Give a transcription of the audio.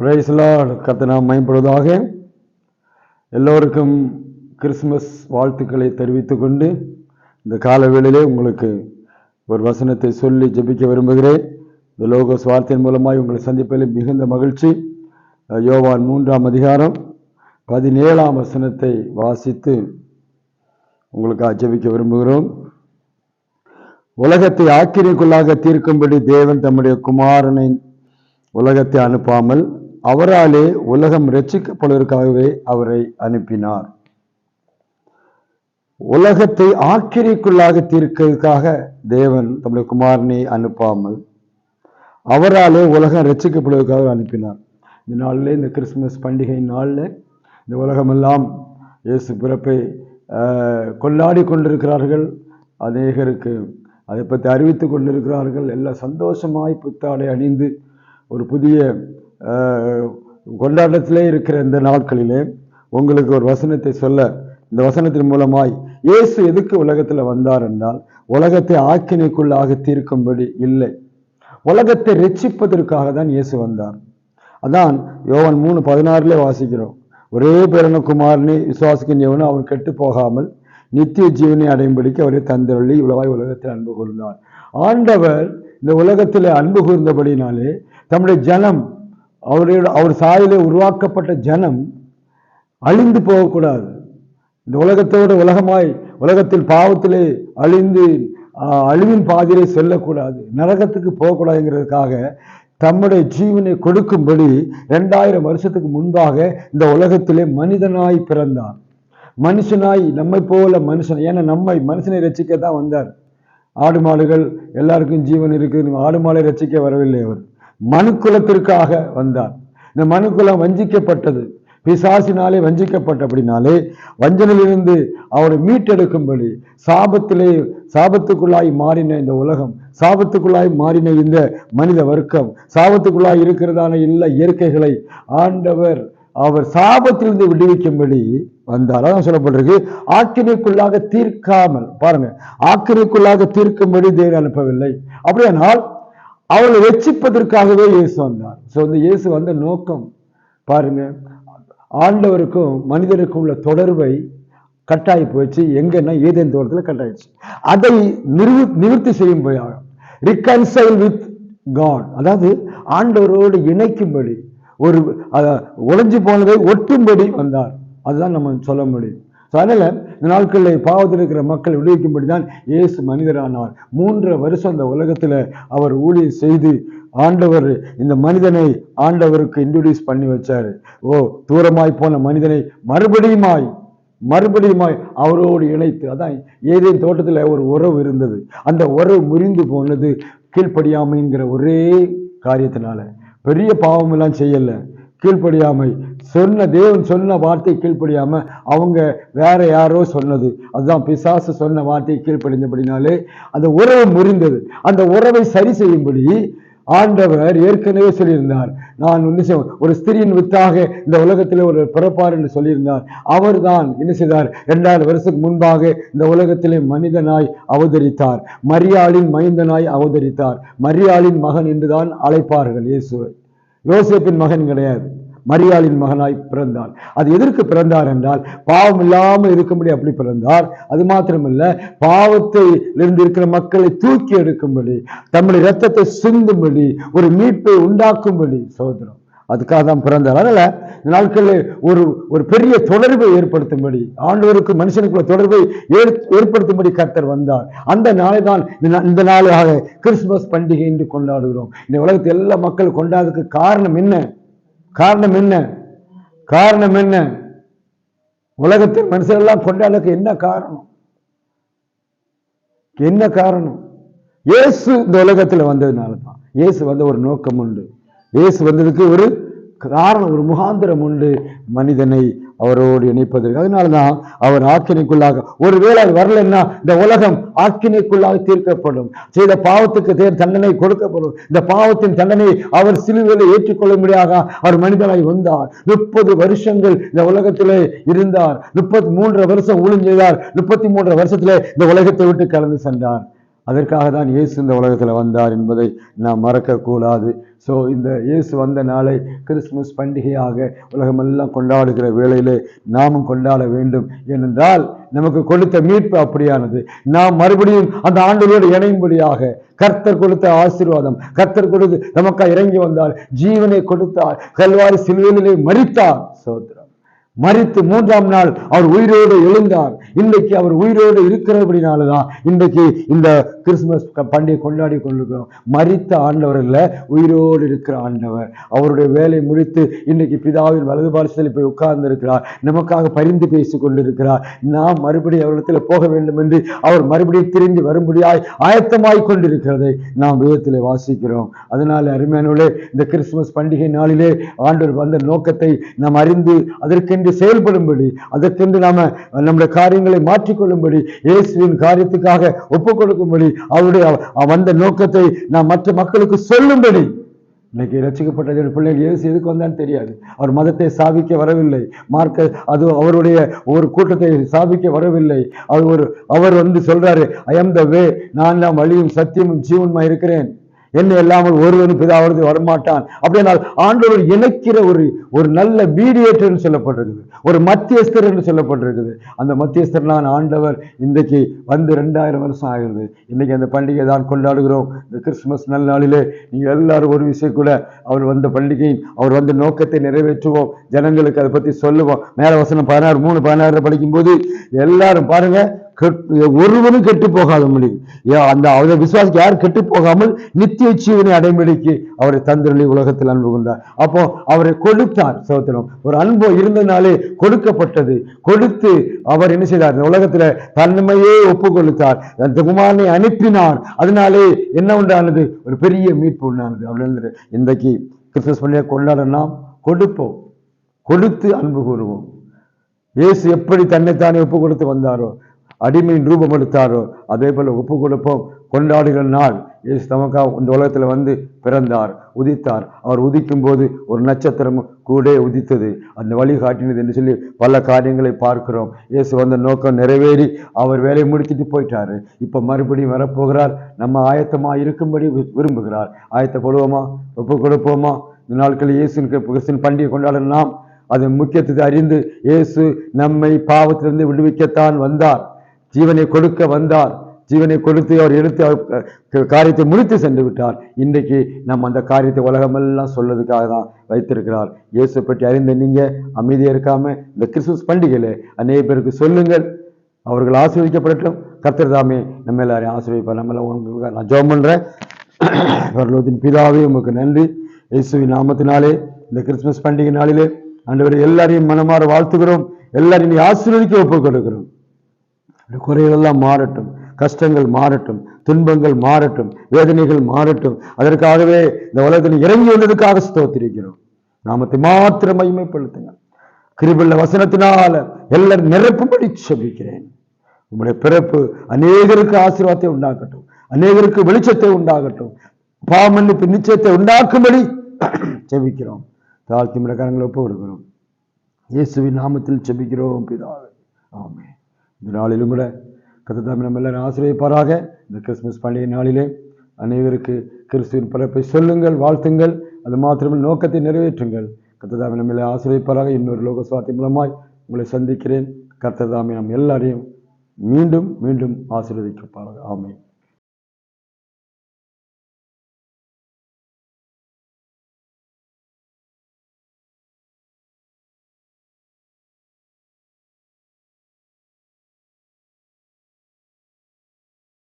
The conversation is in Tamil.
பிரைஸ்லாட் கத்தனா மயன்படுவதாக எல்லோருக்கும் கிறிஸ்மஸ் வாழ்த்துக்களை தெரிவித்து கொண்டு இந்த காலவேளையிலே உங்களுக்கு ஒரு வசனத்தை சொல்லி ஜெபிக்க விரும்புகிறேன். இந்த லோகோஸ் வார்த்தையின் மூலமாக உங்களை சந்திப்பதில் மிகுந்த மகிழ்ச்சி. யோவான் மூன்றாம் அதிகாரம் பதினேழாம் வசனத்தை வாசித்து உங்களுக்கு ஜெபிக்க விரும்புகிறோம். உலகத்தை ஆக்கிரிக்குள்ளாக தீர்க்கும்படி தேவன் தம்முடைய குமாரனை உலகத்தை அனுப்பாமல் அவராலே உலகம் ரட்சிக்கப்படுவதற்காகவே அவரை அனுப்பினார். உலகத்தை ஆக்கிரிக்குள்ளாக தீர்க்கிறதுக்காக தேவன் தம்முடைய குமாரனை அனுப்பாமல் அவராலே உலகம் ரட்சிக்கப்படுவதற்காக அனுப்பினார். இந்த நாளில் இந்த கிறிஸ்துமஸ் பண்டிகை நாளில் இந்த உலகமெல்லாம் இயேசு பிறப்பை கொண்டாடி கொண்டிருக்கிறார்கள். அநேகருக்கு அதை பற்றி அறிவித்து கொண்டிருக்கிறார்கள். எல்லாம் சந்தோஷமாய் புத்தாடை அணிந்து ஒரு புதிய கொண்டாட்டத்திலே இருக்கிற இந்த நாட்களிலே உங்களுக்கு ஒரு வசனத்தை சொல்ல இந்த வசனத்தின் மூலமாய் இயேசு எதுக்கு உலகத்தில் வந்தார் என்றால் உலகத்தை ஆக்கினைக்குள்ளாக தீர்க்கும்படி இல்லை. உலகத்தை ரட்சிப்பதற்காக தான் இயேசு வந்தார். அதான் யோவன் மூணு பதினாறுலே வாசிக்கிறோம். ஒரே பேரணகுமாரனை விசுவாசிக்கின்றவனும் அவன் கெட்டு போகாமல் நித்திய ஜீவனை அடையும்படிக்கு அவரை தந்தருளி இவ்வளவாய் உலகத்தில் அன்பு கூர்ந்தார். ஆண்டவர் இந்த உலகத்தில் அன்பு கூர்ந்தபடினாலே தம்முடைய ஜனம் அவரோட அவர் சாயிலே உருவாக்கப்பட்ட ஜனம் அழிந்து போகக்கூடாது. இந்த உலகத்தோடு உலகமாய் உலகத்தில் பாவத்திலே அழிந்து அழிவின் பாதையிலே செல்லக்கூடாது. நரகத்துக்கு போகக்கூடாதுங்கிறதுக்காக தம்முடைய ஜீவனை கொடுக்கும்படி ரெண்டாயிரம் வருஷத்துக்கு முன்பாக இந்த உலகத்திலே மனிதனாய் பிறந்தார். மனுஷனாய் நம்மை போல மனுஷன் ஏன்னா நம்மை மனுஷனை ரசிக்க தான் வந்தார். ஆடு மாடுகள் எல்லாருக்கும் ஜீவன் இருக்குது ஆடு மாடை ரசிக்க வரவில்லை அவர். மனுக்குலத்திற்காக வந்தார். இந்த மனுக்குலம் வஞ்சிக்கப்பட்டது. பிசாசினாலே வஞ்சிக்கப்பட்டபடினாலே வஞ்சனிலிருந்து அவரை மீட்டெடுக்கும்படி சாபத்திலே சாபத்துக்குள்ளாய் மாறின இந்த உலகம் சாபத்துக்குள்ளாய் மாறின இந்த மனித வர்க்கம் சாபத்துக்குள்ளாய் இருக்கிறதான இல்லை இயற்கைகளை ஆண்டவர் அவர் சாபத்திலிருந்து விடுவிக்கும்படி வந்தார். அதான் சொல்லப்பட்டிருக்கு. ஆக்கினைக்குள்ளாக தீர்க்காமல் பாருங்க ஆக்கினைக்குள்ளாக தீர்க்கும்படி தேவன் அனுப்பவில்லை. அப்படியானால் அவளை வெச்சிப்பதற்காகவே இயேசு வந்தார். ஸோ இந்த இயேசு வந்த நோக்கம் பாருங்க ஆண்டவருக்கும் மனிதருக்கும் உள்ள தொடர்பை கட்டாயி போச்சு எங்கன்னா ஏதேன் தோட்டத்தில் கட்டாயிடுச்சு. அதை நிறுவி நிவர்த்தி செய்யும்படியாக ரிகன்சைல் வித் காட் அதாவது ஆண்டவரோடு இணைக்கும்படி ஒரு அத- போனதை ஒட்டும்படி வந்தார். அதுதான் நம்ம சொல்ல முடியும். ஸோ அதனால இந்த நாட்களில் பாவத்தில் இருக்கிற மக்கள் விடுவிக்கும்படி தான் இயேசு மனிதரானார். மூன்று வருஷம் அந்த உலகத்தில் அவர் ஊழியர் செய்து ஆண்டவர் இந்த மனிதனை ஆண்டவருக்கு இன்ட்ரடியூஸ் பண்ணி வச்சாரு. ஓ தூரமாய் போன மனிதனை மறுபடியுமாய் மறுபடியுமாய் அவரோடு இணைத்து அதான் ஏதேன் தோட்டத்தில் ஒரு உறவு இருந்தது. அந்த உறவு முறிந்து போனது கீழ்ப்படியாமைங்கிற ஒரே காரியத்தினால. பெரிய பாவமெல்லாம் செய்யலை. கீழ்ப்படியாமை சொன்ன தேவன் சொன்ன வார்த்தை கீழ்ப்படியாம அவங்க வேற யாரோ சொன்னது. அதுதான் பிசாசு சொன்ன வார்த்தை கீழ்ப்படிந்தபடினாலே அந்த உறவு முறிந்தது. அந்த உறவை சரி செய்யும்படி ஆண்டவர் ஏற்கனவே சொல்லியிருந்தார். நான் என்ன ஒரு ஸ்திரியின் வித்தாக இந்த உலகத்தில் ஒரு பிறப்பார் என்று சொல்லியிருந்தார். அவர்தான் என்ன செய்தார்? இரண்டாயிரம் வருஷத்துக்கு முன்பாக இந்த உலகத்திலே மனிதனாய் அவதரித்தார். மரியாளின் மைந்தனாய் அவதரித்தார். மரியாளின் மகன் என்றுதான் அழைப்பார்கள் இயேசுவை. யோசிப்பின் மகன் கிடையாது. மரியாளின் மகனாய் பிறந்தார் அது எதற்கு பிறந்தார் என்றால் பாவம் இல்லாமல் இருக்கும்படி அப்படி பிறந்தார். அது மாத்திரமல்ல பாவத்தை இருந்து இருக்கிற மக்களை தூக்கி எடுக்கும்படி தம்முடைய ரத்தத்தை சிந்தும்படி ஒரு மீட்பை உண்டாக்கும்படி சோதனம் அதுக்காக தான் பிறந்தார். அதில் இந்த நாட்களில் ஒரு ஒரு பெரிய தொடர்பை ஏற்படுத்தும்படி ஆண்டவருக்கு மனுஷனுக்குள்ள தொடர்பை ஏற்- ஏற்படுத்தும்படி கர்த்தர் வந்தார். அந்த நாளை தான் இந்த நா- இந்த நாளாக கிறிஸ்துமஸ் பண்டிகை என்று கொண்டாடுகிறோம். இந்த உலகத்தில் எல்லா மக்கள் கொண்டாடுறதுக்கு காரணம் என்ன? காரணம் என்ன? காரணம் என்ன? உலகத்தில் மனுஷரெல்லாம் கொண்டாடுறதுக்கு என்ன காரணம்? என்ன காரணம்? இயேசு இந்த உலகத்துல வந்ததுனால தான் இயேசு வந்த ஒரு நோக்கம் உண்டு. இயேசு வந்ததுக்கு ஒரு காரணம் ஒரு முகாந்திரம் உண்டு. மனிதனை அவரோடு இணைப்பதற்கு. அதனால தான் அவர் ஆக்கினைக்குள்ளாக ஒருவேளை அது வரலைன்னா இந்த உலகம் ஆக்கினைக்குள்ளாக தீர்க்கப்படும். செய்த பாவத்துக்கு தேர் தண்டனை கொடுக்கப்படும். இந்த பாவத்தின் தண்டனை அவர் சிலுவையில் ஏற்றுக்கொள்ளும்படியாக அவர் மனிதனாய் வந்தார். முப்பது வருஷங்கள் இந்த உலகத்திலே இருந்தார். முப்பத்தி மூன்று வருஷம் ஊழிஞ்செய்தார் முப்பத்தி மூன்று வருஷத்திலே இந்த உலகத்தை விட்டு கலந்து சென்றார். அதற்காக தான் இயேசு இந்த உலகத்தில் வந்தார் என்பதை நாம் மறக்கக்கூடாது. ஸோ இந்த இயேசு வந்த நாளை கிறிஸ்துமஸ் பண்டிகையாக உலகமெல்லாம் கொண்டாடுகிற வேளையிலே நாமும் கொண்டாட வேண்டும். ஏனென்றால் நமக்கு கொடுத்த மீட்பு அப்படியானது. நாம் மறுபடியும் அந்த ஆண்டுகளோடு இணையும்படியாக கர்த்தர் கொடுத்த ஆசீர்வாதம் கர்த்தர் கொடுத்து நமக்காக இறங்கி வந்தார் ஜீவனை கொடுத்தார் கல்வாரி சிலுவையிலே மறித்தார் சோத்ரா. மறித்து மூன்றாம் நாள் அவர் உயிரோடு எழுந்தார். இன்றைக்கு அவர் உயிரோடு இருக்கிறபடினாலதான் இன்றைக்கு இந்த கிறிஸ்துமஸ் பண்டிகை கொண்டாடி கொண்டிருக்கிறோம். மறித்த ஆண்டவர் இல்லை உயிரோடு இருக்கிற ஆண்டவர். அவருடைய வேலை முடித்து இன்றைக்கு பிதாவின் வலது பாரசத்தில் போய் உட்கார்ந்து இருக்கிறார் நமக்காக பரிந்து பேசி கொண்டிருக்கிறார். நாம் மறுபடியும் அவரிடத்தில் போக வேண்டும் என்று அவர் மறுபடியும் திரும்பி வரும்படியாய் ஆயத்தமாய் கொண்டிருக்கிறதை நாம் வேதத்திலே வாசிக்கிறோம். அதனால அருமையானவர்களே இந்த கிறிஸ்துமஸ் பண்டிகை நாளிலே ஆண்டவர் வந்த நோக்கத்தை நாம் அறிந்து அதற்கென்று செயல்படும்படி அதற்கென்று நாம நம்முடைய காரியங்களை மாற்றிக்கொள்ளும்படி இயேசுவின் காரியத்துக்காக ஒப்புக் கொடுக்கும்படி அவருடைய வந்த நோக்கத்தை நாம் மற்ற மக்களுக்கு சொல்லும்படி. இன்னைக்கு ரசிக்கப்பட்ட பிள்ளைகள் இயேசு எதுக்கு வந்தான்னு தெரியாது. அவர் மதத்தை ஸ்தாபிக்க வரவில்லை. மார்க்க அது அவருடைய ஒரு கூட்டத்தை ஸ்தாபிக்க வரவில்லை. அவர் ஒரு அவர் வந்து சொல்றாரு ஐ எம் த வே நான் தான் வழியும் சத்தியமும் ஜீவன்மா இருக்கிறேன். என்னை இல்லாமல் ஒருவனும் பிதாவிற்கு வரமாட்டான். அப்படின்னா ஆண்டவர் இணைக்கிற ஒரு ஒரு நல்ல மீடியேட்டர் என்று சொல்லப்பட்டிருக்குது. ஒரு மத்தியஸ்தர் என்று சொல்லப்பட்டிருக்குது. அந்த மத்தியஸ்தர் நான் ஆண்டவர். இன்றைக்கு வந்து ரெண்டாயிரம் வருஷம் ஆகிறது. இன்னைக்கு அந்த பண்டிகை தான் கொண்டாடுகிறோம். இந்த கிறிஸ்துமஸ் நல்ல நாளிலே நீங்கள் எல்லாரும் ஒரு விஷயம் கூட அவர் வந்த பண்டிகையின் அவர் வந்த நோக்கத்தை நிறைவேற்றுவோம். ஜனங்களுக்கு அதை பற்றி சொல்லுவோம். மேல வசனம் பதினாறு மூணு பதினாறு படிக்கும்போது எல்லாரும் பாருங்கள் கெட்- ஒருவனும் கெட்டு போகாத முடியும் அந்த அவரை விசுவாசிக்கு யார் கெட்டு போகாமல் நித்திய ஜீவனை அடைமடிக்கு அவரை தந்திரலி உலகத்தில் அன்பு கொண்டார். அப்போ அவரை கொடுத்தார் சோத்திரம் ஒரு அன்பு இருந்தனாலே கொடுக்கப்பட்டது. கொடுத்து அவர் என்ன செய்தார்? உலகத்தில் உலகத்துல தன்மையே ஒப்பு கொடுத்தார் அந்த குமாரனை அனுப்பினார். அதனாலே என்ன உண்டானது? ஒரு பெரிய மீட்பு உண்டானது. அப்படின்னு இன்றைக்கு கிறிஸ்துமஸ் பண்டிகை கொண்டாட நாம் கொடுப்போம். கொடுத்து அன்பு கூறுவோம். இயேசு எப்படி தன்னைத்தானே ஒப்பு கொடுத்து வந்தாரோ அடிமையின் ரூபம் எடுத்தாரோ அதே போல் ஒப்பு கொடுப்போம் கொண்டாடுகிற நாள் இயேசு தமக்கா இந்த உலகத்தில் வந்து பிறந்தார் உதித்தார். அவர் உதிக்கும் போது ஒரு நட்சத்திரம் கூட உதித்தது. அந்த வழி காட்டினது என்று சொல்லி பல காரியங்களை பார்க்கிறோம். இயேசு வந்த நோக்கம் நிறைவேறி அவர் வேலையை முடிச்சிட்டு போயிட்டாரு. இப்போ மறுபடியும் வரப்போகிறார். நம்ம ஆயத்தமாக இருக்கும்படி வி- விரும்புகிறார். ஆயத்தப்படுவோமா ஒப்பு கொடுப்போமா இந்த நாட்களில் இயேசு கிறிஸ்தின் பண்டிகை கொண்டாட நாம் அதன் முக்கியத்துவத்தை அறிந்து இயேசு நம்மை பாவத்திலிருந்து விடுவிக்கத்தான் வந்தார். ஜீவனை கொடுக்க வந்தார். ஜீவனை கொடுத்து அவர் எடுத்து அவர் காரியத்தை முடித்து சென்று விட்டார். இன்றைக்கு நம்ம அந்த காரியத்தை உலகமெல்லாம் சொல்றதுக்காக தான் வைத்திருக்கிறார். இயேசு பற்றி அறிந்த நீங்க அமைதியாக இருக்காம இந்த கிறிஸ்துமஸ் பண்டிகையில அநேக பேருக்கு சொல்லுங்கள். அவர்கள் ஆசீர்வதிக்கப்படட்டும். கர்த்தர்தாமே நம்ம எல்லாரையும் ஆசீர்வதிப்பார். நம்ம எல்லாம் உங்களுக்கு நான் ஜோம் பண்றேன். பிதாவே உமக்கு நன்றி. இயேசுவின் நாமத்தினாலே இந்த கிறிஸ்துமஸ் பண்டிகை நாளிலே அன்றுவரை எல்லாரையும் மனமாற வாழ்த்துகிறோம். எல்லாரையும் ஆசீர்வதிக்க ஒப்புக் கொடுக்கிறோம் குறைகளெல்லாம் குறைகள் எல்லாம் மாறட்டும் கஷ்டங்கள் மாறட்டும் துன்பங்கள் மாறட்டும் வேதனைகள் மாறட்டும். அதற்காகவே இந்த உலகத்தில் இறங்கி வந்ததுக்காக ஸ்தோத்திருக்கிறோம். நாமத்தை மாத்திரம் மகிமைப்படுத்துங்க கிருபுள்ள வசனத்தினால எல்லாரும் நிரப்பும்படி சொல்லிக்கிறேன். உங்களுடைய பிறப்பு அநேகருக்கு ஆசீர்வாதத்தை உண்டாக்கட்டும் அநேகருக்கு வெளிச்சத்தை உண்டாகட்டும். பாமன்னிப்பு நிச்சயத்தை உண்டாக்கும்படி செபிக்கிறோம் தாழ்த்தி மிளகாரங்களை ஒப்பு கொடுக்கிறோம் இயேசுவின் நாமத்தில் செபிக்கிறோம் பிதாவே. ஆமே இந்த நாளிலும் கூட கத்ததாமி நம்ம எல்லாரும் ஆசிரியப்பாராக இந்த கிறிஸ்துமஸ் பண்டிகை நாளிலே அனைவருக்கு கிறிஸ்துவின் பிறப்பை சொல்லுங்கள் வாழ்த்துங்கள் அது மாத்திரமே நோக்கத்தை நிறைவேற்றுங்கள். கத்ததாமி நம்ம எல்லாம் ஆசிரியப்பாராக இன்னொரு லோக சுவார்த்தை மூலமாய் உங்களை சந்திக்கிறேன். கத்ததாமி நம் எல்லாரையும் மீண்டும் மீண்டும் ஆசீர்வதிக்கப்பாராக ஆமை